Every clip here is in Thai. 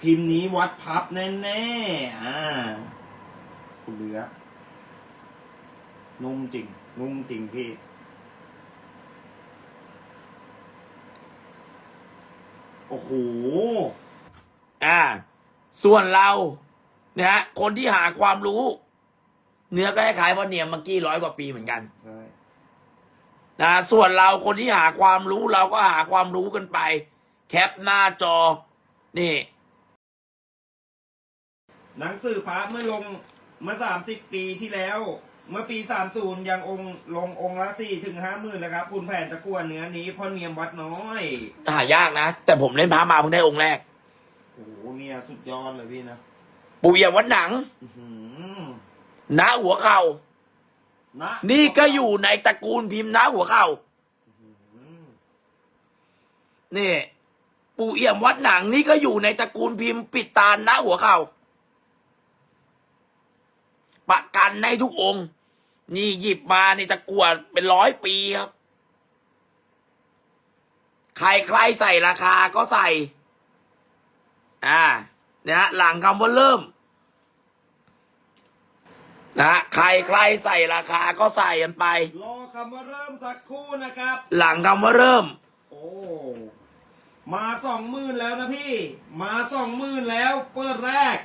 พิมพ์นี้วัดพับแน่ๆ อ่า คุณเหลือ นุ่มจริง นุ่มจริงพี่ โอ้โห อ่า ส่วนเรา นะฮะ คนที่หาความรู้ เนื้อก็คล้ายๆพ่อเนียมเมื่อกี้ร้อยกว่าปีเหมือนกันใช่นะส่วนเราคนที่หาความรู้เราก็หาความรู้กันไป แคปหน้าจอ นี่ หนังสือพระเมื่อลงเมื่อสามสิบปีที่แล้ว เมื่อปีสามศูนย์ยังองค์ลงองค์ละสี่ถึงห้าหมื่นแล้วครับ คุณแผนตะกวนเนื้อนี้พ่อเนียมวัดน้อยหายากนะ แต่ผมเล่นพามาเพิ่งได้องค์แรก โอ้โหเนี่ยสุดยอดเลยพี่นะปู่เอี่ยมวัดหนังอื้อหือณหัวเข่านะนี่ก็อยู่ในตระกูลพิมพ์ณหัวเข่าอืมนี่ ปู่เอี่ยมวัดหนังนี่ก็อยู่ในตระกูลพิมพ์ปิดตาณหัวเข่า ประกันในทุกองค์ นี่หยิบมาในตะกรวดเป็นร้อยปีครับ ใครใครใส่ราคาก็ใส่ อ่านะฮะหลังคำว่าเริ่มนะฮะใครใครใส่ราคาก็ใส่กันไป รอคำว่าเริ่มสักครู่นะครับ หลังคำว่าเริ่ม โอ้มาสองหมื่นแล้วนะพี่ มาสองหมื่นแล้ว เปิดแรก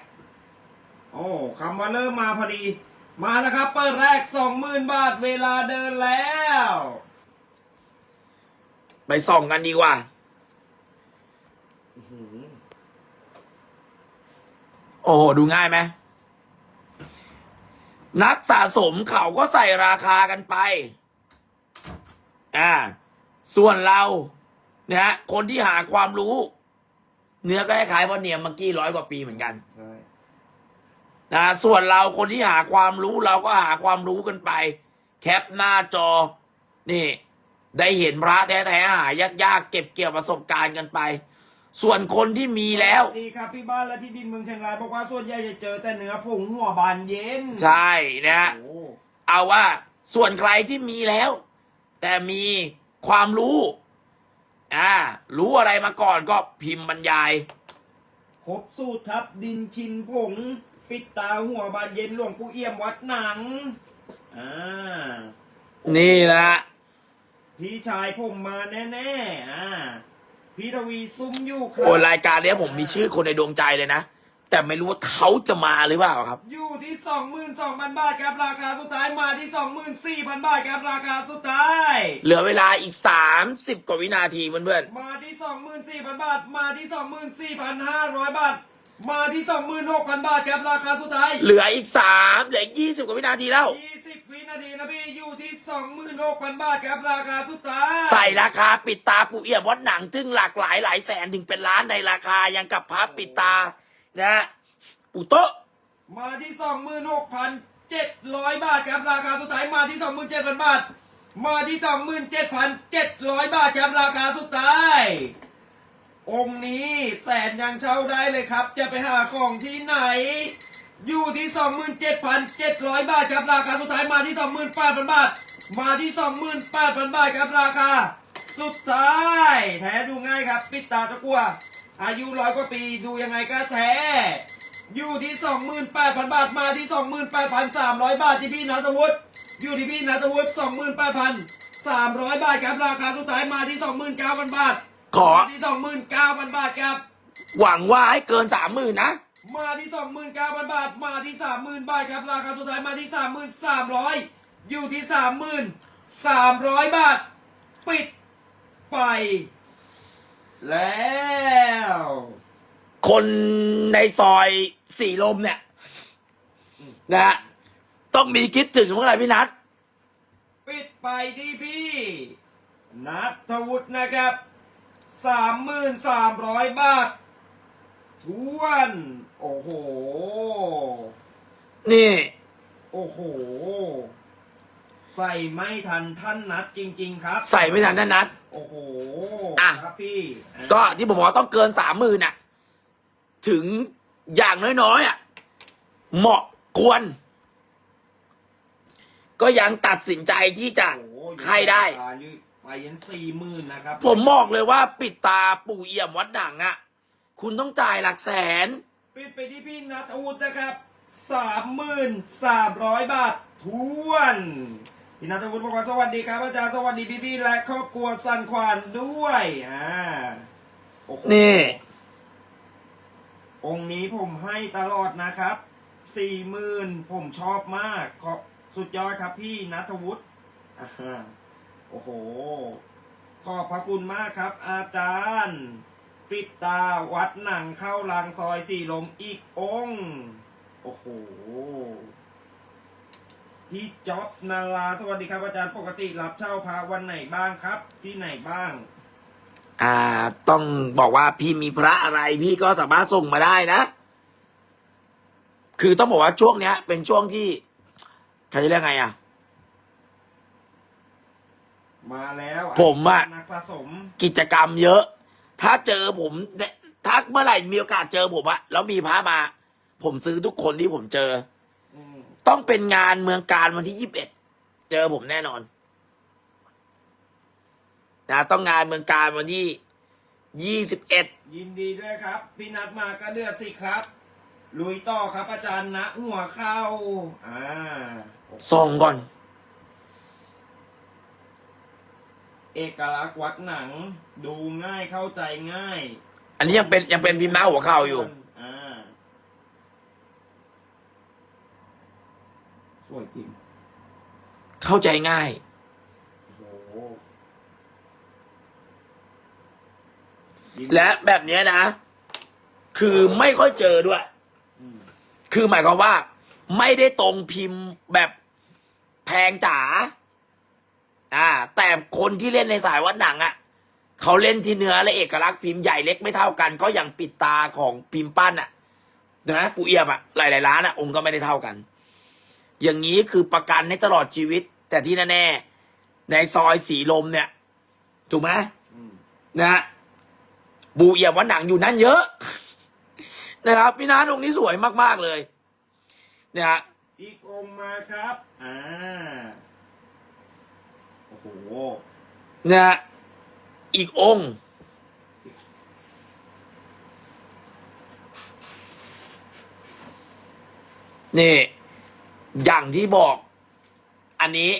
โอ้คำว่าเริ่มมาพอดี มานะครับเปิดแรกสองหมื่นบาทเวลาเดินแล้ว ไปส่องกันดีกว่า โอ้โห ดูง่ายไหม นักสะสมเขาก็ใส่ราคากันไป อ่า ส่วนเราเนะฮะคนที่หาความรู้ เนื้อก็คล้ายๆพ่อเนียมเมื่อกี้ร้อยกว่าปีเหมือนกัน ใช่ นะส่วนเราคนที่หาความรู้เราก็หาความรู้กันไป แคปหน้าจอ นี่ ได้เห็นพระแท้ๆหายากๆเก็บเกี่ยวประสบการณ์กันไป ส่วนคนที่มีแล้ว ดีครับพี่บ้านและที่ดินเมืองเชียงรายบอกว่าส่วนใหญ่จะเจอแต่เนื้อผงหัวบานเย็นใช่นะฮะโอ้เอาว่าส่วนใครที่มีแล้ว แต่มีความรู้อ่ารู้อะไรมาก่อนก็พิมพ์บรรยาย ครบสูตรครับดินชินผง ปิดตาหัวบานเย็นหลวงปู่เอี่ยมวัดหนัง อ่า นี่นะพี่ชายผมมาแน่ๆ อ่า พี่ทวีซุ้มอยู่ครัโอ้รายการเนี้ยผมมีชื่อคนในดวงใจเลยนะ แต่ไม่รู้ว่าเขาจะมาหรือเปล่าครับ อยู่ที่สองหมื่นสองพันบาทครับราคาสุดท้ายมาที่สองหมื่นสี่พันบาทครับราคาสุดท้าย เหลือเวลาอีกสามสิบกว่าวินาทีเพื่อนมาที่สองหมื่นสี่พันบาท มาที่สองหมื่นสี่พันห้าร้อยบาท มาที่สองหมื่นหกพันบาทครับราคาสุดท้ายๆเหลืออีกสามเหลือยี่สิบกว่าวินาทีแล้ว ยี่สิบวินาทีนะพี่อยู่ที่สองหมื่นหกพันบาทครับราคาสุดท้าย ใส่ราคาปิดตาปู่เอี่ยมวัดหนังซึ่งหลากหลายหลายแสนถึงเป็นล้านในราคายังกับพระปิดตานะฮะปู่โตะมาที่สองหมื่นหกพันเจ็ดร้อยบาทครับราคาสุดท้ายมาที่สองหมื่นเจ็ดพันบาท มาที่สองหมื่นเจ็ดพันเจ็ดร้อยบาทครับราคาสุดท้าย องค์นี้แสนยังเช่าได้เลยครับ จะไปหาของที่ไหน อยู่ที่สองหมื่นเจ็ดพันเจ็ดร้อยบาทครับราคาสุดท้ายมาที่สองหมื่นแปดพันบาท มาที่สองหมื่นแปดพันบาทครับราคา สุดท้าย แท้ดูง่ายครับ ปิดตาตะกัว อายุร้อยกว่าปีดูยังไงก็แท้ อยู่ที่สองหมื่นแปดพันบาทมาที่สองหมื่นแปดพันสามร้อยบาทที่พี่นัทวุฒิอยู่ที่พี่นัทวุฒิสองหมื่นแปดพันสามร้อยบาทครับราคาสุดท้ายมาที่สองหมื่นเก้าพันบาท ขอ มาที่สองหมื่นเก้าพันบาทครับ หวังว่าให้เกินสามหมื่นนะ มาที่สองหมื่นเก้าพันบาท มาที่สามหมื่นบาทครับ ราคาสุดท้ายมาที่สามหมื่นสามร้อยอยู่ที่สามหมื่นสามร้อยบาท ปิดไป แล้วคนในซอยสี่ลมเนี่ยนะฮะต้องมีคิดถึงเมื่อไหร่พี่นัท ปิดไปที่พี่นัทวุฒินะครับ สามหมื่นสามร้อยบาททวน โอ้โห นี่ โอ้โห ใส่ไม่ทันท่านนัดจริง ๆ ครับ ใส่ไม่ทันนะนัทโอ้โหอะ ครับพี่อะก็ที่ผมบอกว่าต้องเกินสามหมื่นน่ะ ถึงอย่างน้อยๆอะ เหมาะควร ก็ยังตัดสินใจที่จะ โอ้โให้ได้ราคาอยู่ ไปยันสี่หมื่นนะครับผมบอกเลยว่าปิดตาปู่เอี่ยมวัดหนังอะคุณต้องจ่ายหลักแสน ปิดไปที่พี่นัทวุฒินะครับสามหมื่นสามร้อยบาททวนพี่นัทวุฒิบอกว่าสวัสดีครับอาจารย์สวัสดีพี่พี่ๆและครอบครัวสันควานด้วยอ่าโอ้โหนี่ องค์นี้ผมให้ตลอดนะครับสี่หมื่นผมชอบมากขอบสุดยอดครับพี่นัทวุฒิอ่าฮะโอ้โห ขอบพระคุณมากครับ อาจารย์ ปิดตาวัดหนังเข้าลางซอยสี่ลมอีกองโอ้โห พี่จ๊อบนาราสวัสดีครับอาจารย์ปกติรับเช่าพระวันไหนบ้างครับ ที่ไหนบ้าง อ่า ต้องบอกว่าพี่มีพระอะไรพี่ก็สามารถส่งมาได้นะ คือต้องบอกว่าช่วงเนี้ย เป็นช่วงที่เขาจะเรียกไงอะ มาแล้วผมอะ นักสะสม กิจกรรมเยอะ ถ้าเจอผมเนี่ยถ้าเมื่อไหร่มีโอกาสเจอผมอะแล้วมีพระมา ผมซื้อทุกคนที่ผมเจอ อืมต้องเป็นงานเมืองการวันที่ยี่สิบเอ็ดเจอผมแน่นอนนะต้องงานเมืองการวันที่ยี่สิบเอ็ดยินดีด้วยครับ พี่นัดมาก็เดือดสิครับ ลุยต่อครับอาจารย์ณหัวเข้า อ่าส่งก่อน เอกลักษณ์วัดหนัง ดูง่ายเข้าใจง่ายอันนี้ยังเป็นยังเป็นพิมพ์หน้าหัวเข่าอยู่ อ่าสวยจริงเข้าใจง่าย โอ้โหยินดีและแบบเนี้ยนะ คือไม่ค่อยเจอด้วย อืมคือหมายความว่า ไม่ได้ตรงพิมพ์แบบแพงจ๋า อ่า แต่คนที่เล่นในสายวัดหนังอะ่ะเขาเล่นที่เนื้อและเอกลักษณ์พิมพ์ใหญ่เล็กไม่เท่ากัน ก็อย่างปิดตาของพิมพ์ปั้นอะ่ะนะปูเอียมอะ่ะหลายๆร้านอะ่ะองค์ก็ไม่ได้เท่ากัน อย่างนี้คือประกันให้ตลอดชีวิต แต่ที่แน่ๆในซอยสีลมเนี่ยถูกไหมอืมนะฮะบูเอี่ยมวัดหนังอยู่นั่นเยอะนะครับพี่นัทองค์นี้สวยมากๆเลย เนี่ยฮะอีกองค์มาครับ อ่า โอ้โหนะฮะอีกองค์ นี่ อย่างที่บอก อันนี้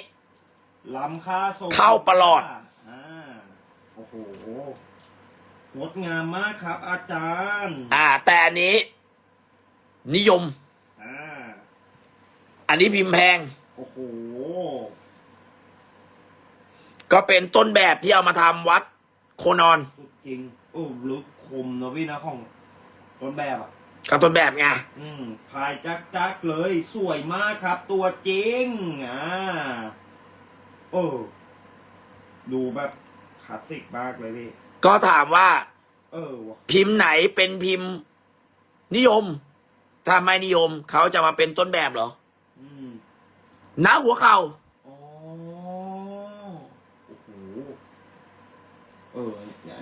ล้ำค่าส่งเข้าประหลอด อ่าโอ้โหงดงามมากครับ อาจารย์อ่า แต่อันนี้ นิยม อ่าอันนี้พิมพ์แพง โอ้โห ก็เป็นต้นแบบที่เอามาทำวัดโคนอนสุดจริงโอ้ลึกคมนะพี่นะของต้นแบบอะ กับต้นแบบไงอืมพายจักจักๆเลยสวยมากครับ ตัวจริงอ่าโอ้ดูแบบคลาสสิกมากเลยพี่ ก็ถามว่า เออวะพิมพ์ไหนเป็นพิมพ์ นิยม ถ้าไม่นิยมเขาจะมาเป็นต้นแบบเหรออืมหน้าหัวเข่า อ๋อ โอ้โห เอ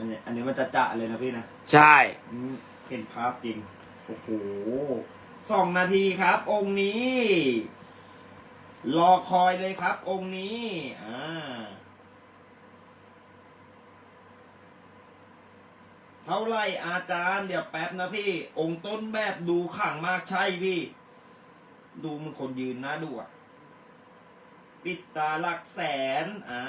ออันนี้อันนี้มันจะจะเลยนะพี่นะใช่ อืมเห็นภาพจริง โอ้โหสองนาทีครับ องค์นี้ รอคอยเลยครับ องค์นี้ อ่า เท่าไหรอาจารย์เดี๋ยวแป๊บนะพี่ องค์ต้นแบบดูขลังมากใช่พี่ ดูมันคนยืนนะดูอะ ปิดตาหลักแสน อ่า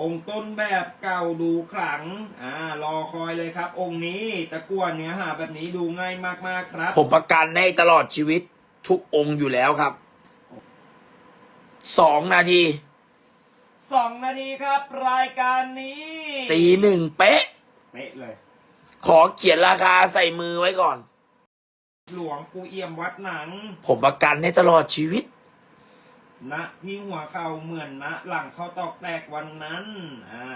องค์ต้นแบบเก่าดูขลัง อ่ารอคอยเลยครับ องค์นี้ตะกั่วเนื้อหาแบบนี้ดูง่ายมากๆครับ ผมประกันให้ตลอดชีวิตทุกองค์อยู่แล้วครับ สองนาที สองนาทีครับ รายการนี้ตีหนึ่งเป๊ะ เป๊ะเลย ขอเขียนราคาใส่มือไว้ก่อน หลวงปู่เอี่ยมวัดหนัง ผมประกันให้ตลอดชีวิต ณที่หัวเข่าเหมือนณหลังเขาตอกแตกวันนั้น อ่า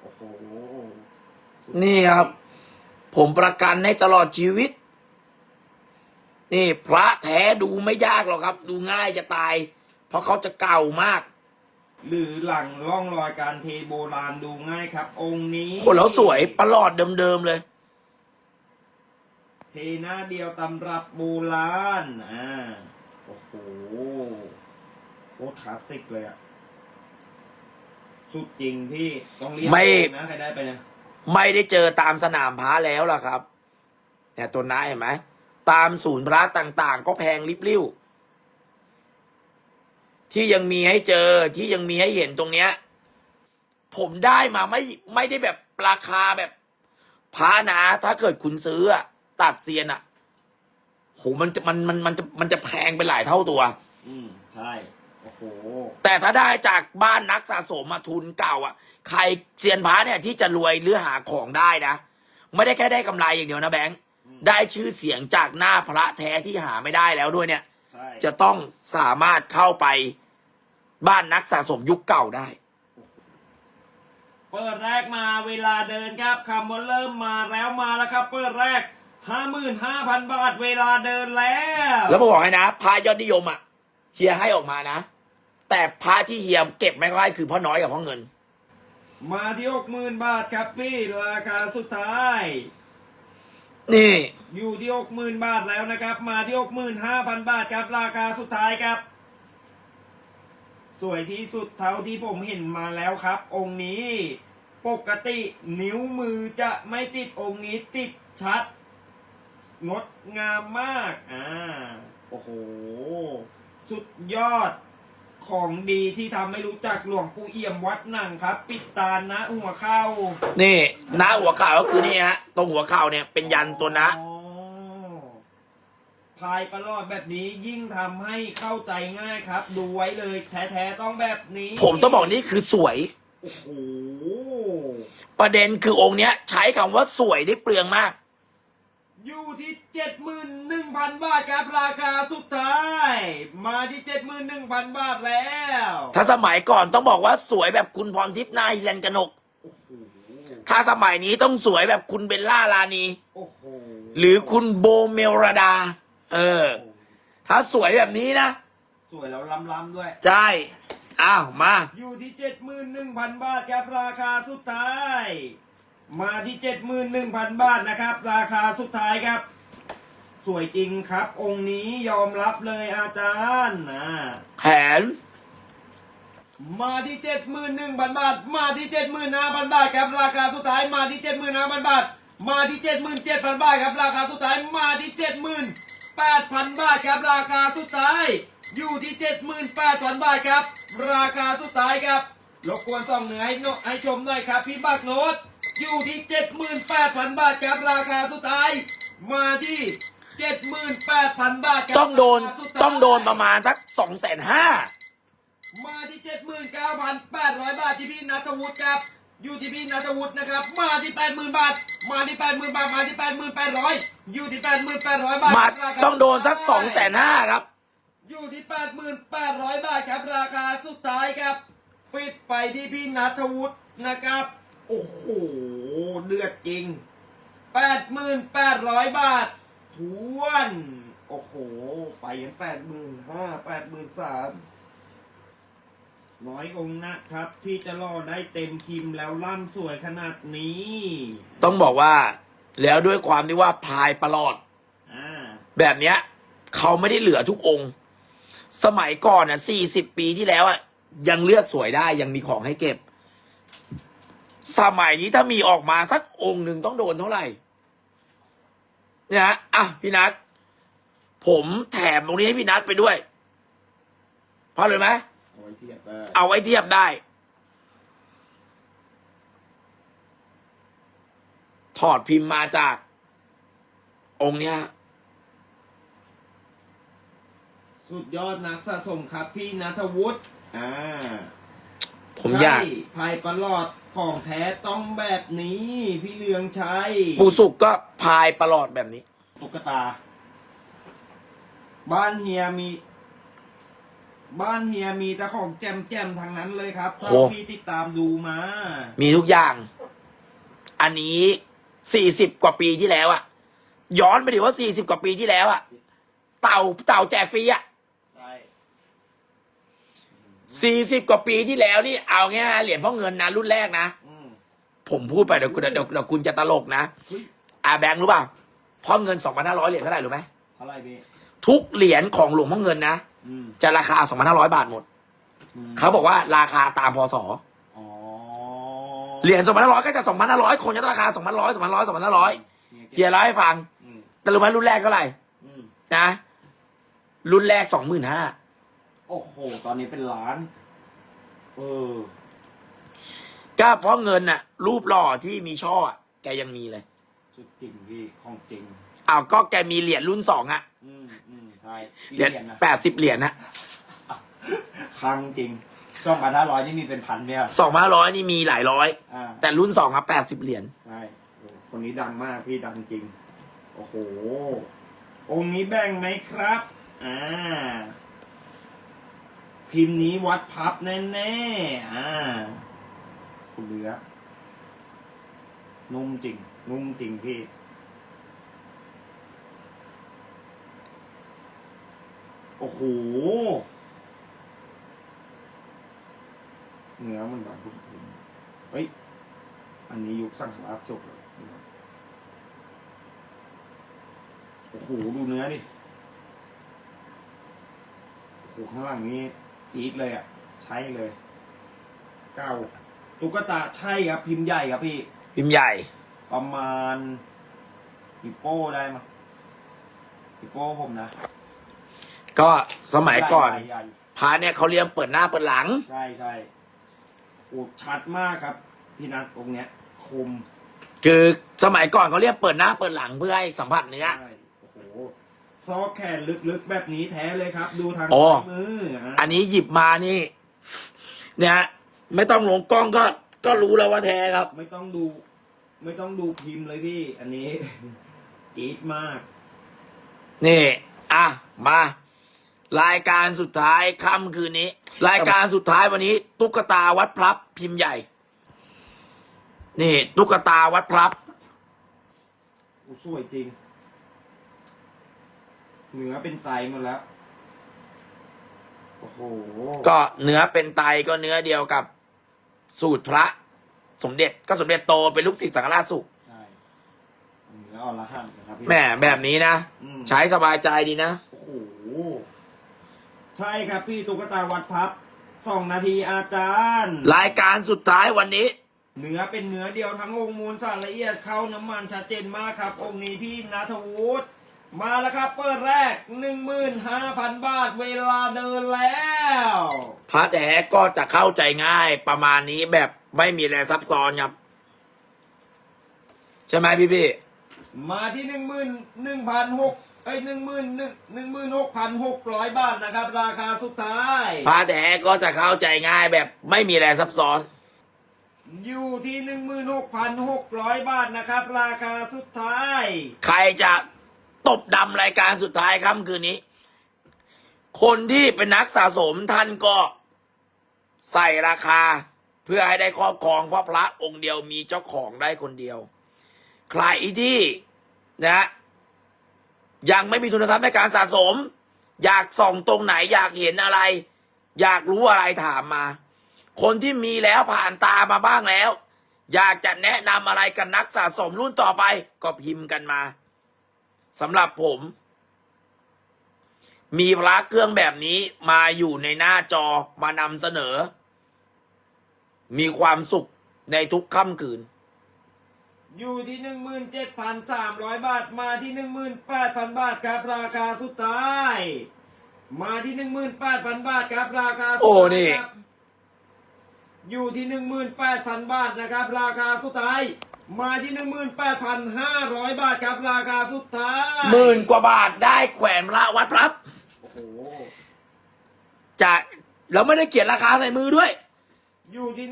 โอ้โหสุดนี่ครับ ผมประกันให้ตลอดชีวิต นี่พระแท้ดูไม่ยากหรอกครับ ดูง่ายจะตาย เพราะเขาจะเก่ามาก หรือหลังร่องรอยการเทโบราณดูง่ายครับ องค์นี้คนแล้วสวยประหลอดเดิมๆเลย เทหน้าเดียวตำรับโบราณ อ่า โอ้โห โคตรคลาสสิกเลยอะสุดจริงพี่ต้องเรียกไม่ นะใครได้ไปเนี่ยไม่ได้เจอตามสนามพระแล้วล่ะครับเนี่ยตัวน้าเห็นไหมตามศูนย์พระต่างๆ ก็แพงริบลิ่วที่ยังมีให้เจอที่ยังมีให้เห็นตรงเนี้ย ผมได้มาไม่ไม่ได้แบบราคาแบบพระนะ ถ้าเกิดคุณซื้ออะตัดเซียนอะโหมันจะมันมันมันจะมันจะแพงไปหลายเท่าตัว อืมใช่โอ้โห แต่ถ้าได้จากบ้านนักสะสมมาทุนเก่าอะ ใครเซียนพระเนี่ยที่จะรวยหรือหาของได้นะ ไม่ได้แค่ได้กำไรอย่างเดียวนะแบงค์อืมได้ชื่อเสียงจากหน้าพระแท้ที่หาไม่ได้แล้วด้วยเนี่ยใช่จะต้องสามารถเข้าไปบ้านนักสะสมยุคเก่าได้เปิดแรกมาเวลาเดินครับคำว่าเริ่มมาแล้วมาแล้วครับ เปิดแรกห้าหมื่นห้าพันบาทเวลาเดินแล้ว แล้วมาบอกให้นะพระยอดนิยมอะเฮียให้ออกมานะ แต่พระที่เฮียเก็บไม่ค่อยคือเพ่อน้อยกับเพ่อเงิน มาที่หกหมื่นบาทครับพี่ราคาสุดท้าย นี่ อยู่ที่หกหมื่นบาทแล้วนะครับ มาที่หกหมื่นห้าพันบาทครับราคาสุดท้ายครับ สวยที่สุดเท่าที่ผมเห็นมาแล้วครับ องค์นี้ ปกตินิ้วมือจะไม่ติดองค์นี้ติดชัด งดงามมาก อ่า โอ้โห สุดยอด ของดีที่ทำให้รู้จักหลวงปู่เอี่ยมวัดหนังครับ ปิดตานะหัวเข้านี่หน้าหัวเข่าก็คือนี่ฮะ ตรงหัวเข่าเนี่ยเป็นยันตัวนะอ๋อพายประหลอดแบบนี้ยิ่งทำให้เข้าใจง่ายครับ ดูไว้เลย แท้ๆต้องแบบนี้ผมต้องบอกนี่คือสวย โอ้โหประเด็นคือองค์เนี้ย ใช้คำว่าสวยได้เปลืองมาก อยู่ที่เจ็ดหมื่นหนึ่งพันบาทครับราคาสุดท้าย มาที่เจ็ดหมื่นหนึ่งพันบาทแล้ว ถ้าสมัยก่อนต้องบอกว่าสวยแบบคุณพรทิพย์นาฮิรันกนกโอ้โหถ้าสมัยนี้ต้องสวยแบบคุณเบลล่าลานีโอ้โหหรือคุณโบเมลราดา เออ ถ้าสวยแบบนี้นะ สวยแล้วล้ำๆด้วย ใช่ อ้าว มา อยู่ที่เจ็ดหมื่นหนึ่งพันบาทครับราคาสุดท้าย มาที่เจ็ดหมื่นหนึ่งพันบาทนะครับ ราคาสุดท้ายครับ สวยจริงครับ องค์นี้ยอมรับเลยอาจารย์นะแผน มาที่เจ็ดหมื่นหนึ่งพันบาท มาที่เจ็ดหมื่นห้าพันบาทครับ ราคาสุดท้ายมาที่เจ็ดหมื่นห้าพันบาท มาที่เจ็ดหมื่นเจ็ดพันบาทครับ ราคาสุดท้ายมาที่เจ็ดหมื่นแปดพันบาทครับ ราคาสุดท้ายอยู่ที่เจ็ดหมื่นแปดพันบาทครับ ราคาสุดท้ายครับรบกวนส่องเหนือให้โนให้ชมหน่อยครับ พี่บักโนต อยู่ที่เจ็ดหมื่นแปดพันบาทครับราคาสุดท้าย มาที่เจ็ดหมื่นแปดพันบาทครับต้องโดนราคาสุท้ายต้องโดนประมาณสักสองแสนห้ามาที่เจ็ดหมื่นเก้าพันแปดร้อยบาทที่พี่นัทวุฒิครับ อยู่ที่พี่นัทวุฒินะครับ มาที่แปดหมื่นบาท มาที่แปดหมื่นบาท มาที่แปดหมื่นแปดร้อยอยู่ที่แปดหมื่นแปดร้อยบาทมาราคาต้องโดนสักสองแสนห้าครับ อยู่ที่แปดหมื่นแปดร้อยบาทครับราคาสุดท้ายครับ ปิดไปที่พี่นัทวุฒินะครับ โอ้โห เดือดจริง แปดหมื่นแปดร้อยบาททวน โอ้โห ไปกันแปดหมื่นห้าแปดหมื่นสามน้อยองค์นะครับ ที่จะล่อได้เต็มคิมแล้วล่ำสวยขนาดนี้ ต้องบอกว่า แล้วด้วยความที่ว่าพายประหลอดอ่าแบบเนี้ย เขาไม่ได้เหลือทุกองค์ สมัยก่อนอะสี่สิบปีที่แล้วอะยังเลือกสวยได้ยังมีของให้เก็บ สมัยนี้ถ้ามีออกมาสักองค์หนึ่งต้องโดนเท่าไหร่ เนี่ยฮะอะพี่นัทผมแถมตรงนี้ให้พี่นัทไปด้วยเพราะเลยไหมเอาไว้เทียบได้เอาไว้เทียบได้ ถอดพิมพ์มาจาก องค์เนี้ย สุดยอดนักสะสมครับ พี่นัทวุฒิอ่าผมอยาก ใช่ภายประหลอด ของแท้ต้องแบบนี้ พี่เลืองชัยปูสุกก็พายประหลอดแบบนี้ ตุ๊กตา บ้านเฮียมี บ้านเฮียมีแต่ของแจมแจมๆทางนั้นเลยครับโห เท่าที่ติดตามดูมา มีทุกอย่าง อันนี้สี่สิบกว่าปีที่แล้วอะย้อนไปดิว่าสี่สิบกว่าปีที่แล้วอะเต่าเต่าแจกฟรีอะใช่ สี่สิบกว่าปีที่แล้วนี่เอาง่ายๆเหรียญพ่อเงินนะรุ่นแรกนะ อืม ผมพูดไปเดี๋ยวคุณเดี๋ยวเดี๋ยวคุณจะตลกนะเฮ้ย อาแบงค์รู้เปล่าพ่อเงินสองพันห้าร้อยเหรียญเท่าไหร่รู้ไหมเท่าไหรพี่ทุกเหรียญของหลวงพ่อเงินนะ อืมจะราคาสองพันห้าร้อยบาทหมด อืมเขาบอกว่าราคาตามพศอ๋อเหรียญสองพันห้าร้อยก็จะสองพันห้าร้อยคนจะราคาสองพันร้อยสองพันร้อยสองพันห้าร้อยเฮียเล่าให้ฟังอืมแต่รู้ไหมรุ่นแรกเท่าไหร่อืมนะรุ่นแรกสองหมื่นห้า โอ้โห ตอนนี้เป็นล้าน เออ ก็เพราะเงินน่ะ รูปหล่อที่มีช่ออะแกยังมีเลยสุดจริงพี่ของจริง อ้าวก็แกมีเหรียญรุ่นสองอะอืมอืมใช่เหรียญเหรียญนะแปดสิบเหรียญนะครั้งจริงช่องพันห้าร้อยนี่มีเป็นพันเนี่ยสองพันร้อยนี่มีหลายร้อย อ่าแต่รุ่นสองอะแปดสิบเหรียญใช่โอ้คนนี้ดังมากพี่ดังจริง โอ้โห องค์นี้แบ่งไหมครับ อ่า พิมพ์นี้วัดพับแน่ๆ อ่า คุณเหลือ นุ่มจริง นุ่มจริงพี่ โอ้โห เนื้อมันแบบพุ่มๆเฮ้ย อันนี้ยุคสังขารสุกเลยโอ้โห ดูเนื้อดิ โอ้โห ข้างล่างนี้ จี๊ดเลยอะ ใช้เลย เก้าตุ๊กตาใช่ครับ พิมพ์ใหญ่ครับพี่ พิมพ์ใหญ่ ประมาณปิโป้ได้มั้ยปิโป้ผมนะ ก็สมัยก่อนใหญ่ใหญ่พาเนี่ยเขาเรียงเปิดหน้าเปิดหลัง ใช่ใช่โอ้ชัดมากครับ พี่นัทองค์เนี้ย คม คือสมัยก่อนเขาเรียกเปิดหน้าเปิดหลังเพื่อให้สัมผัสเนื้อใช่โอ้โห ซอกแขนลึกๆแบบนี้แท้เลยครับ ดูทางโอ้ซ้ายมืออะอันนี้หยิบมานี่ เนี่ยฮะไม่ต้องลงกล้องก็ก็รู้แล้วว่าแท้ครับ ไม่ต้องดู ไม่ต้องดูพิมพ์เลยพี่ อันนี้ จี๊ดมาก นี่ อะ มา รายการสุดท้ายค่ำคืนนี้ รายการสุดท้ายวันนี้ ตุ๊กตาวัดพลับพิมพ์ใหญ่ นี่ ตุ๊กตาวัดพลับ โอ้สวยจริง เนื้อเป็นไตหมดแล้ว โอ้โห ก็เนื้อเป็นไตก็เนื้อเดียวกับสูตรพระ สมเด็จก็สมเด็จโตเป็นลูกศิษย์สังฆราชสุขใช่ เนื้ออรหันต์นะครับพี่แหม่แบบนี้นะ อืมใช้สบายใจดีนะ โอ้โห ใช่ครับพี่ตุ๊กตาวัดพับสองนาทีอาจารย์ รายการสุดท้ายวันนี้ เนื้อเป็นเนื้อเดียวทั้งองค์มูลสารละเอียดเข้าน้ำมันชัดเจนมากครับ องค์นี้พี่นัทวุฒิ มาแล้วครับ เปิดแรก 15,000 บาทเวลาเดินแล้วพระแท้ก็จะเข้าใจง่ายประมาณนี้แบบไม่มีอะไรซับซ้อนครับ ใช่ไหมพี่พี่มาที่11,600เอ้ย11,000 16,600บาทนะครับ ราคาสุดท้ายพระแท้ก็จะเข้าใจง่ายแบบไม่มีอะไรซับซ้อน อยู่ที่16,600บาทนะครับ ราคาสุดท้าย ใครจะ ตบดำรายการสุดท้ายค่ำคืนนี้ คนที่เป็นนักสะสมท่านก็ใส่ราคาเพื่อให้ได้ครอบครองเพราะพระองค์เดียวมีเจ้าของได้คนเดียว ใครที่นะยังไม่มีทุนทรัพย์ในการสะสม อยากส่องตรงไหนอยากเห็นอะไร อยากรู้อะไรถามมา คนที่มีแล้วผ่านตามาบ้างแล้ว อยากจะแนะนำอะไรกับนักสะสมรุ่นต่อไปก็พิมพ์กันมา สำหรับผม มีพระเครื่องแบบนี้มาอยู่ในหน้าจอมานำเสนอ มีความสุขในทุกค่ำคืน อยู่ที่17,300บาท มาที่18,000บาทครับราคาสุดท้าย มาที่18,000บาทครับราคาสุดโอ้ท้ายนี่ ครับอยู่ที่18,000บาทนะครับ ราคาสุดท้าย มาที่18,500บาทครับราคาสุดท้ายหมื่นกว่าบาทได้แขวนพระวัดพรับ โอ้โหจะเราไม่ได้เขียนราคาใส่มือด้วย อยู่ที่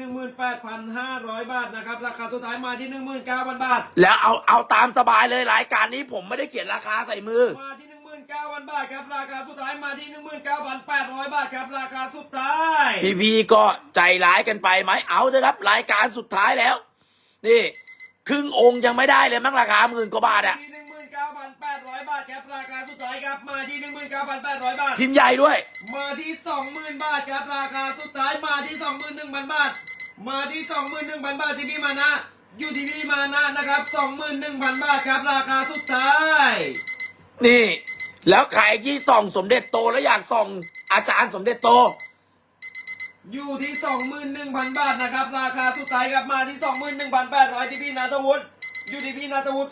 18,500บาทนะครับ ราคาสุดท้ายมาที่19,000บาท แล้วเอาเอาตามสบายเลยรายการนี้ผมไม่ได้เขียนราคาใส่มือ มาที่19,000บาทครับราคาสุดท้ายมาที่19,800บาทครับราคาสุดท้ายพี่พีก็ใจร้ายกันไปไหมเอาเถอะครับ รายการสุดท้ายแล้ว นี่ ครึ่งองค์ยังไม่ได้เลยมั้งราคาหมื่นกว่าบาทอะที่19,800บาทครับราคาสุดท้ายครับมาที่19,800บาทพิมพ์ใหญ่ด้วย มาที่20,000บาทครับราคาสุดท้ายมาที่21,000บาท มาที่21,000บาทที่พี่มานะอยู่ที่พี่มานะนะครับ21,000บาทครับราคาสุดท้าย นี่ แล้วใครที่ส่องสมเด็จโตแล้วอยากส่องอาจารย์สมเด็จโต อยู่ที่ 21,000 บาทนะครับ ราคาสุดท้ายครับมาที่ 21,800 ที่พี่นาทวุฒิอยู่ที่พี่นาทวุฒิ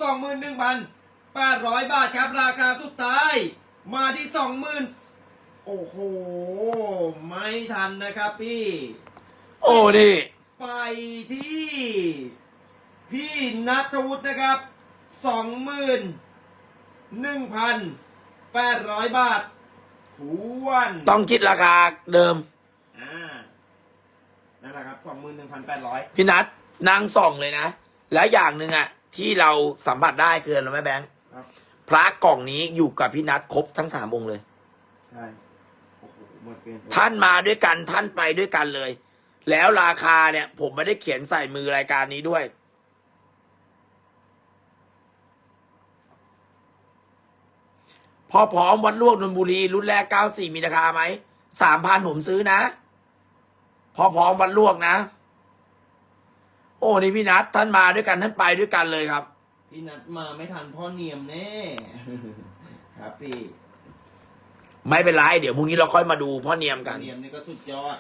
21,000แปดร้อยบาทครับ ราคาสุดท้าย มาที่สองหมื่นโอ้โห ไม่ทันนะครับพี่ โอ้นี่ ไปที่ พี่นัทวุฒินะครับสองหมื่นหนึ่งพันแปดร้อยบาททวน ต้องคิดราคาเดิม อ่า นั่นแหละครับสองหมื่นหนึ่งพันแปดร้อยพี่นัทนางส่องเลยนะ แล้วอย่างหนึ่งอะที่เราสัมผัสได้คืออะไรรู้ไหมแบงค์ครับพระกล่องนี้อยู่กับพี่นัทครบทั้งสามองค์เลย ใช่โอ้โหหมดเปลี่ยนท่านมาด้วยกันท่านไปด้วยกันเลย แล้วราคาเนี่ย ผมไม่ได้เขียนใส่มือรายการนี้ด้วย พอพร้อมวัดลวกนนทบุรี รุ่นแรกเก้าสี่มีราคาไหมสามพันผมซื้อนะ พอพร้อมวัดลวกนะ โอ้นี่พี่นัทท่านมาด้วยกันท่านไปด้วยกันเลยครับพี่นัทมาไม่ทันพ่อเนียมแน่ครับพี่ ไม่เป็นไรเดี๋ยวพรุ่งนี้เราค่อยมาดูพ่อเนียมกัน เนียมนี่ก็สุดยอด